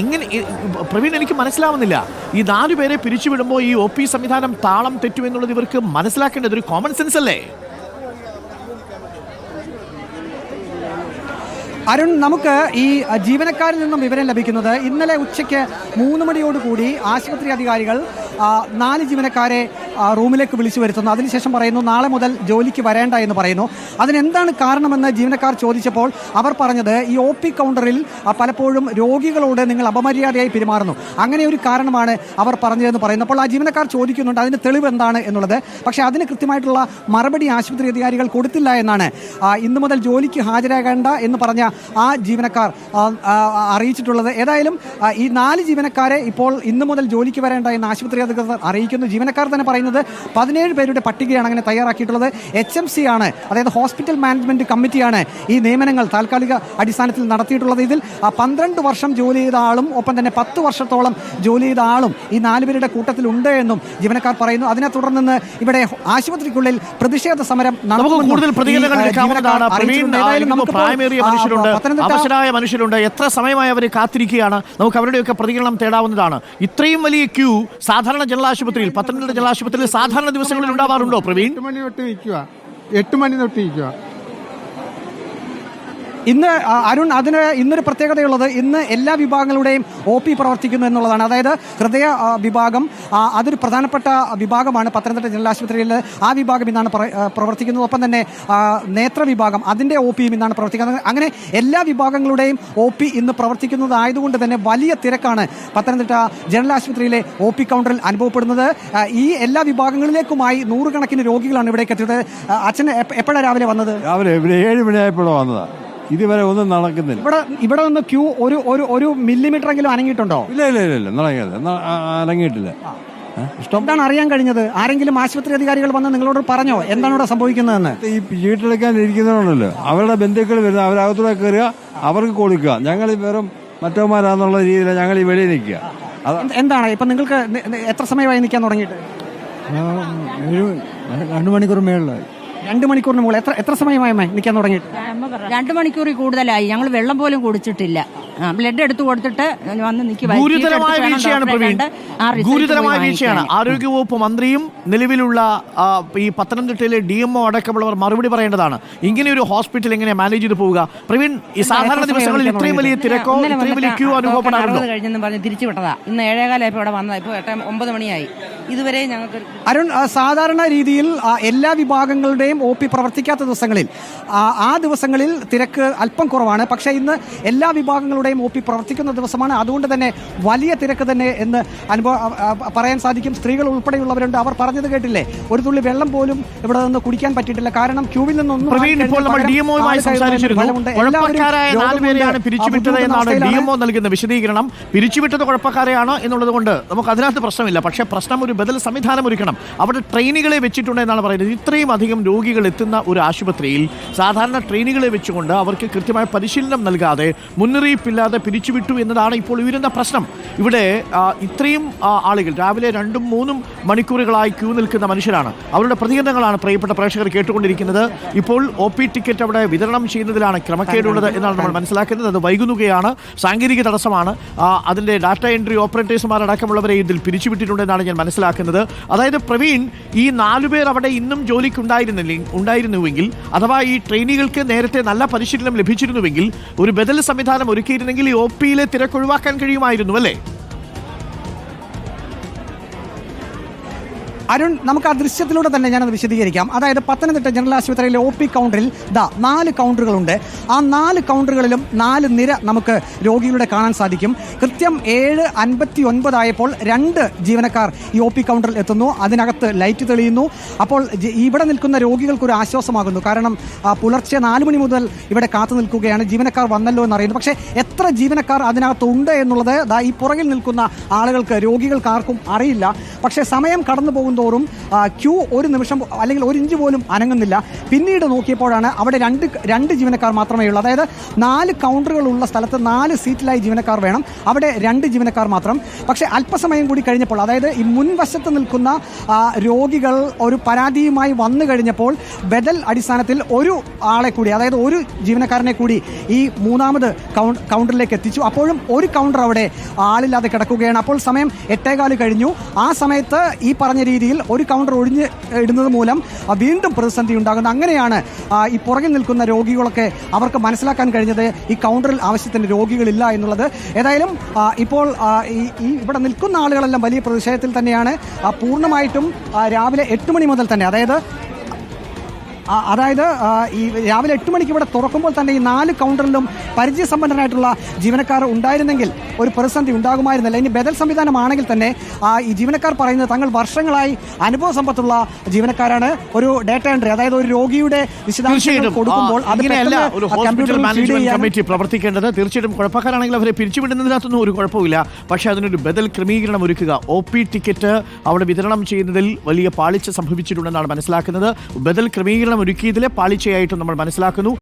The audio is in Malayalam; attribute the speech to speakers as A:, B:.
A: എങ്ങനെ പ്രവീൺ എനിക്ക് മനസ്സിലാവുന്നില്ല. ഈ നാലു പേരെ പിരിച്ചുവിടുമ്പോൾ ഈ ഒ പി സംവിധാനം താളം തെറ്റുമെന്നുള്ളത് ഇവർക്ക് മനസ്സിലാക്കേണ്ടത് ഒരു കോമൺ സെൻസ് അല്ലേ?
B: അരുൺ നമുക്ക് ഈ ജീവനക്കാരിൽ നിന്നും വിവരം ലഭിക്കുന്നത് ഇന്നലെ ഉച്ചയ്ക്ക് മൂന്ന് മണിയോടുകൂടി ആശുപത്രി അധികാരികൾ നാല് ജീവനക്കാരെ റൂമിലേക്ക് വിളിച്ചു വരുത്തുന്നു. അതിനുശേഷം പറയുന്നു നാളെ മുതൽ ജോലിക്ക് വരേണ്ട എന്ന് പറയുന്നു. അതിനെന്താണ് കാരണമെന്ന് ജീവനക്കാർ ചോദിച്ചപ്പോൾ അവർ പറഞ്ഞത് ഈ ഒ പി കൗണ്ടറിൽ പലപ്പോഴും രോഗികളോട് നിങ്ങൾ അപമര്യാദയായി പെരുമാറുന്നു. അങ്ങനെ ഒരു കാരണമാണ് അവർ പറഞ്ഞതെന്ന് പറയുന്നു. അപ്പോൾ ആ ജീവനക്കാർ ചോദിക്കുന്നുണ്ട് അതിന് തെളിവ് എന്താണ്? എന്നുള്ളത്. പക്ഷേ അതിന് കൃത്യമായിട്ടുള്ള മറുപടി ആശുപത്രി അധികാരികൾ കൊടുത്തില്ല എന്നാണ്. ഇന്ന് മുതൽ ജോലിക്ക് ഹാജരാകേണ്ട എന്ന് പറഞ്ഞ ആ ജീവനക്കാർ അറിയിച്ചിട്ടുള്ളത്. ഏതായാലും ഈ നാല് ജീവനക്കാരെ ഇപ്പോൾ ഇന്നു മുതൽ ജോലിക്ക് വരേണ്ട എന്ന് ആശുപത്രി അധികൃതർ അറിയിക്കുന്നു. ജീവനക്കാർ തന്നെ പറയുന്നത് പതിനേഴ് പേരുടെ പട്ടികയാണ് അങ്ങനെ തയ്യാറാക്കിയിട്ടുള്ളത്. എച്ച് എം സി ആണ് അതായത് ഹോസ്പിറ്റൽ മാനേജ്മെന്റ് കമ്മിറ്റിയാണ് ഈ നിയമനങ്ങൾ താൽക്കാലിക അടിസ്ഥാനത്തിൽ നടത്തിയിട്ടുള്ളത് ഇതിൽ. പന്ത്രണ്ട് വർഷം ജോലി ചെയ്ത ആളും ഒപ്പം തന്നെ പത്ത് വർഷത്തോളം ജോലി ചെയ്ത ആളും ഈ നാലുപേരുടെ കൂട്ടത്തിലുണ്ട് എന്നും ജീവനക്കാർ പറയുന്നു. അതിനെ തുടർന്ന് ഇവിടെ ആശുപത്രിക്കുള്ളിൽ പ്രതിഷേധ സമരം
A: അവശരായ മനുഷ്യരുണ്ട്. എത്ര സമയമായി അവർ കാത്തിരിക്കുകയാണ്? നമുക്ക് അവരുടെയൊക്കെ പ്രതികരണം തേടാവുന്നതാണ്. ഇത്രയും വലിയ ക്യൂ സാധാരണ ജനറൽ ആശുപത്രിയിൽ പത്തനംതിട്ട ജനറൽ ആശുപത്രിയിൽ സാധാരണ ദിവസങ്ങളിൽ ഉണ്ടാവാറുണ്ടോ പ്രവീൺ?
C: എട്ട് മണി തൊട്ട് എട്ട് മണി തൊട്ട്
B: ഇന്ന് അരുൺ അതിന് ഇന്നൊരു പ്രത്യേകതയുള്ളത് ഇന്ന് എല്ലാ വിഭാഗങ്ങളുടെയും ഒ പി പ്രവർത്തിക്കുന്നു എന്നുള്ളതാണ്. അതായത് ഹൃദയ വിഭാഗം അതൊരു പ്രധാനപ്പെട്ട വിഭാഗമാണ്. പത്തനംതിട്ട ജനറൽ ആശുപത്രിയിൽ ആ വിഭാഗം ഇന്നാണ് പ്ര- പ്രവർത്തിക്കുന്നത്. ഒപ്പം തന്നെ നേത്ര വിഭാഗം അതിന്റെ ഒ പിയും ഇന്നാണ് പ്രവർത്തിക്കുന്നത്. അങ്ങനെ എല്ലാ വിഭാഗങ്ങളുടെയും ഒ പി ഇന്ന് പ്രവർത്തിക്കുന്നതായതുകൊണ്ട് തന്നെ വലിയ തിരക്കാണ് പത്തനംതിട്ട ജനറൽ ആശുപത്രിയിലെ ഒ പി കൗണ്ടറിൽ അനുഭവപ്പെടുന്നത്. ഈ എല്ലാ വിഭാഗങ്ങളിലേക്കുമായി നൂറുകണക്കിന് രോഗികളാണ് ഇവിടേക്ക് എത്തിയത്. അച്ഛൻ എപ്പ- എപ്പോഴാണ് രാവിലെ വന്നത്?
D: രാവിലെ ഏഴ് മണിയായപ്പോഴാണ് വന്നതാ. ഇതുവരെ ഒന്നും നടക്കുന്നില്ല.
B: ഇവിടെ ഇവിടെ നിന്ന് ക്യൂ ഒരു ഒരു ഒരു മില്ലിമീറ്റർ എങ്കിലും അനങ്ങിയിട്ടുണ്ടോ?
D: ഇല്ല ഇല്ല ഇല്ല ഇല്ല നടക്കില്ല. അനങ്ങിയിട്ടില്ല. ഇഷ്ടം?
B: എന്താണ് അറിയാൻ കഴിഞ്ഞത്? ആരെങ്കിലും ആശുപത്രി അധികാരികൾ വന്ന് നിങ്ങളോട് പറഞ്ഞോ? എന്താണ് ഇവിടെ സംഭവിക്കുന്നതെന്ന്?
D: ഈ ചീട്ടെടുക്കാൻ ഇരിക്കുന്നവരുണ്ടല്ലോ അവരുടെ ബന്ധുക്കൾ വരുന്ന അവരകത്തൂടെ കയറുക അവർക്ക് കൊടുക്കുക ഞങ്ങൾ വെറും മറ്റവന്മാരാന്നുള്ള രീതിയിൽ ഞങ്ങൾ ഈ വെളിയിൽ നിൽക്കുക.
B: എന്താണ്? ഇപ്പൊ നിങ്ങൾക്ക് എത്ര സമയമായി നിൽക്കാൻ തുടങ്ങിയിട്ട്?
C: രണ്ടു മണിക്കൂർ മേളിലായി.
B: രണ്ട് മണിക്കൂറിന് മുകളിൽ. എത്ര എത്ര സമയമായി അമ്മേ? നിൽക്കാൻ തുടങ്ങിയിട്ട്.
E: രണ്ട് മണിക്കൂറിൽ കൂടുതലായി. ഞങ്ങൾ വെള്ളം പോലും കുടിച്ചിട്ടില്ല. ബ്ലഡ് എടുത്തു കൊടുത്തിട്ട് വന്ന് നിൽക്കി
A: ഗുരുതരമായ വീഴ്ചയാണ് പ്രവീൺ. ഗുരുതരമായ വീഴ്ചയാണ്. ആരോഗ്യവകുപ്പ് മന്ത്രിയും നിലവിലുള്ള ഈ പത്തനംതിട്ടയിലെ ഡി എംഒ അടക്കമുള്ളവർ മറുപടി പറയേണ്ടതാണ്. ഇങ്ങനെ ഒരു ഹോസ്പിറ്റൽ എങ്ങനെ മാനേജ് ചെയ്ത് പോവുക? പ്രവീൺ ഈ സാധാരണ ദിവസങ്ങളിൽ ഇത്രയും വലിയ തിരക്കോ ഇത്രയും വലിയ ക്യൂ അനുഭവപ്പെടാറുണ്ട്?
E: കഴിഞ്ഞെന്നും പറഞ്ഞ് തിരിച്ചു വിട്ടതാ ഇന്ന് ഏഴേകാലായപ്പോൾ ഇവിടെ വന്നത്. ഇപ്പോൾ എട്ട് ഒമ്പത് മണിയായി. ഇതുവരെ ഞങ്ങൾക്ക്
B: അരുൺ സാധാരണ രീതിയിൽ എല്ലാ വിഭാഗങ്ങളുടെയും ഒ പി പ്രവർത്തിക്കാത്ത ദിവസങ്ങളിൽ ആ, ദിവസങ്ങളിൽ തിരക്ക് അല്പം കുറവാണ്. പക്ഷേ ഇന്ന് എല്ലാ വിഭാഗങ്ങളുടെയും ഒ പി പ്രവർത്തിക്കുന്ന ദിവസമാണ്. അതുകൊണ്ട് തന്നെ വലിയ തിരക്ക് തന്നെ എന്ന് അനുഭവ പറയാൻ സാധിക്കും. സ്ത്രീകൾ ഉൾപ്പെടെയുള്ളവരുണ്ട്. അവർ പറഞ്ഞത് കേട്ടില്ലേ? ഒരു തുള്ളി വെള്ളം പോലും ഇവിടെ നിന്ന് കുടിക്കാൻ പറ്റിയിട്ടില്ല. കാരണം ക്യൂവിൽ നിന്നൊന്നും
A: പിരിച്ചുവിട്ടത് നൽകുന്ന വിശദീകരണം. പിരിച്ചുവിട്ടത് കുഴപ്പക്കാരെയാണ് എന്നുള്ളത് കൊണ്ട് നമുക്ക് അതിനകത്ത് പ്രശ്നമില്ല. പക്ഷേ പ്രശ്നം ഒരു ബദൽ സംവിധാനം ഒരുക്കണം. അവിടെ ട്രെയിനുകളെ വെച്ചിട്ടുണ്ട് എന്നാണ് പറയുന്നത്. ഇത്രയും അധികം രോഗികൾ എത്തുന്ന ഒരു ആശുപത്രിയിൽ സാധാരണ ട്രെയിനുകളെ വെച്ചുകൊണ്ട് അവർക്ക് കൃത്യമായ പരിശീലനം നൽകാതെ മുന്നറിയിപ്പില്ലാതെ പിരിച്ചുവിട്ടു എന്നതാണ് ഇപ്പോൾ ഉയരുന്ന പ്രശ്നം. ഇവിടെ ഇത്രയും ആളുകൾ രാവിലെ രണ്ടും മൂന്നും മണിക്കൂറുകളായി ക്യൂ നിൽക്കുന്ന മനുഷ്യരാണ്. അവരുടെ പ്രതികരണങ്ങളാണ് പ്രിയപ്പെട്ട പ്രേക്ഷകർ കേട്ടുകൊണ്ടിരിക്കുന്നത്. ഇപ്പോൾ ഒ പി ടിക്കറ്റ് അവിടെ വിതരണം ചെയ്യുന്നതിലാണ് ക്രമക്കേടുള്ളത് എന്നാണ് നമ്മൾ മനസ്സിലാക്കുന്നത്. അത് വൈകുന്നുകയാണ്. സാങ്കേതിക തടസ്സമാണ്. അതിന്റെ അതിന്റെ ഡാറ്റ എൻട്രി ഓപ്പറേറ്റേഴ്സുമാരടക്കമുള്ളവരെ ഇതിൽ പിരിച്ചുവിട്ടിട്ടുണ്ടെന്നാണ് ഞാൻ മനസ്സിലാക്കുന്നത്. അതായത് പ്രവീൺ ഈ നാലുപേർ അവിടെ ഇന്നും ജോലിക്ക് ഉണ്ടായിരുന്നില്ല ഉണ്ടായിരുന്നുവെങ്കിൽ അഥവാ ഈ ട്രെയിനികൾക്ക് നേരത്തെ നല്ല പരിശീലനം ലഭിച്ചിരുന്നുവെങ്കിൽ ഒരു ബദൽ സംവിധാനം ഒരുക്കിയിരുന്നെങ്കിൽ ഈ ഒ പിയിലെ തിരക്ക് ഒഴിവാക്കാൻ കഴിയുമായിരുന്നു അല്ലേ?
B: അരുൺ നമുക്ക് ആ ദൃശ്യത്തിലൂടെ തന്നെ ഞാനത് വിശദീകരിക്കാം. അതായത് പത്തനംതിട്ട ജനറൽ ആശുപത്രിയിലെ ഒ പി കൗണ്ടറിൽ ദാ നാല് കൗണ്ടറുകളുണ്ട്. ആ നാല് കൗണ്ടറുകളിലും നാല് നിര നമുക്ക് രോഗികളുടെ കാണാൻ സാധിക്കും. കൃത്യം ഏഴ് അൻപത്തി ഒൻപതായപ്പോൾ രണ്ട് ജീവനക്കാർ ഈ ഒ പി കൗണ്ടറിൽ എത്തുന്നു. അതിനകത്ത് ലൈറ്റ് തെളിയുന്നു. അപ്പോൾ ഇവിടെ നിൽക്കുന്ന രോഗികൾക്കൊരു ആശ്വാസമാകുന്നു. കാരണം പുലർച്ചെ നാല് മണി മുതൽ ഇവിടെ കാത്തു നിൽക്കുകയാണ്. ജീവനക്കാർ വന്നല്ലോ എന്നറിയുന്നു പക്ഷേ എത്ര ജീവനക്കാർ അതിനകത്ത് ഉണ്ട് എന്നുള്ളത് ദാ ഈ പുറകിൽ നിൽക്കുന്ന ആളുകൾക്ക് രോഗികൾക്ക് ആർക്കും അറിയില്ല. പക്ഷേ സമയം കടന്നു പോകും തോറും ക്യൂ ഒരു നിമിഷം അല്ലെങ്കിൽ ഒരു ഇഞ്ച് പോലും അനങ്ങുന്നില്ല. പിന്നീട് നോക്കിയപ്പോഴാണ് അവിടെ രണ്ട് രണ്ട് ജീവനക്കാർ മാത്രമേ ഉള്ളൂ. അതായത് നാല് കൗണ്ടറുകളുള്ള സ്ഥലത്ത് നാല് സീറ്റിലായി ജീവനക്കാർ വേണം. അവിടെ രണ്ട് ജീവനക്കാർ മാത്രം. പക്ഷേ അല്പസമയം കൂടി കഴിഞ്ഞപ്പോൾ അതായത് ഈ മുൻവശത്ത് നിൽക്കുന്ന രോഗികൾ ഒരു പരാതിയുമായി വന്നു കഴിഞ്ഞപ്പോൾ ബദൽ അടിസ്ഥാനത്തിൽ ഒരു ആളെ കൂടി അതായത് ഒരു ജീവനക്കാരനെ കൂടി ഈ മൂന്നാമത് കൗണ്ടറിലേക്ക് എത്തിച്ചു. അപ്പോഴും ഒരു കൗണ്ടർ അവിടെ ആളില്ലാതെ കിടക്കുകയാണ്. അപ്പോൾ സമയം എട്ടേകാൽ കഴിഞ്ഞു. ആ സമയത്ത് ഈ പറഞ്ഞ രീതിയിൽ ഒരു കൗണ്ടർ ഒഴിഞ്ഞ് ഇടുന്നത് മൂലം വീണ്ടും പ്രതിസന്ധി ഉണ്ടാകുന്നത് അങ്ങനെയാണ് ഈ പുറകിൽ നിൽക്കുന്ന രോഗികളൊക്കെ അവർക്ക് മനസ്സിലാക്കാൻ കഴിഞ്ഞത് ഈ കൗണ്ടറിൽ ആവശ്യത്തിന് രോഗികളില്ല എന്നുള്ളത്. ഏതായാലും ഇപ്പോൾ ഈ ഇവിടെ നിൽക്കുന്ന ആളുകളെല്ലാം വലിയ പ്രതിഷേധത്തിൽ തന്നെയാണ്. പൂർണമായിട്ടും രാവിലെ എട്ട് മണി മുതൽ തന്നെ അതായത് അതായത് ഈ രാവിലെ എട്ട് മണിക്ക് ഇവിടെ തുറക്കുമ്പോൾ തന്നെ ഈ നാല് കൗണ്ടറിലും പരിചയസമ്പന്നരായിട്ടുള്ള ജീവനക്കാർ ഉണ്ടായിരുന്നെങ്കിൽ ഒരു പ്രതിസന്ധി ഉണ്ടാകുമായിരുന്നില്ല. ഇനി ബദൽ സംവിധാനമാണെങ്കിൽ തന്നെ ആ, ഈ ജീവനക്കാർ പറയുന്നത് തങ്ങൾ വർഷങ്ങളായി അനുഭവ സമ്പത്തുള്ള ജീവനക്കാരാണ്. ഒരു ഡേറ്റ എൻട്രി അതായത് ഒരു രോഗിയുടെ വിശദാംശങ്ങൾ കൊടുക്കുമ്പോൾ
A: ഒരു ഹോസ്പിറ്റൽ മാനേജ്മെന്റ് കമ്മിറ്റി പ്രവർത്തിക്കേണ്ടത് തീർച്ചയായിട്ടും കുഴപ്പക്കാരാണെങ്കിൽ അവരെ പിരിച്ചുവിടുന്നതിനകത്തൊന്നും ഒരു കുഴപ്പമില്ല. പക്ഷേ അതിനൊരു ബദൽ ക്രമീകരണം ഒരുക്കുക. ഒ പി ടിക്കറ്റ് അവിടെ വിതരണം ചെയ്യുന്നതിൽ വലിയ പാളിച്ച സംഭവിച്ചിട്ടുണ്ടെന്നാണ് മനസ്സിലാക്കുന്നത്. ബദൽ ക്രമീകരണം ഒരുക്കിയതിലെ പാളിച്ചയായിട്ടും നമ്മൾ മനസ്സിലാക്കുന്നു.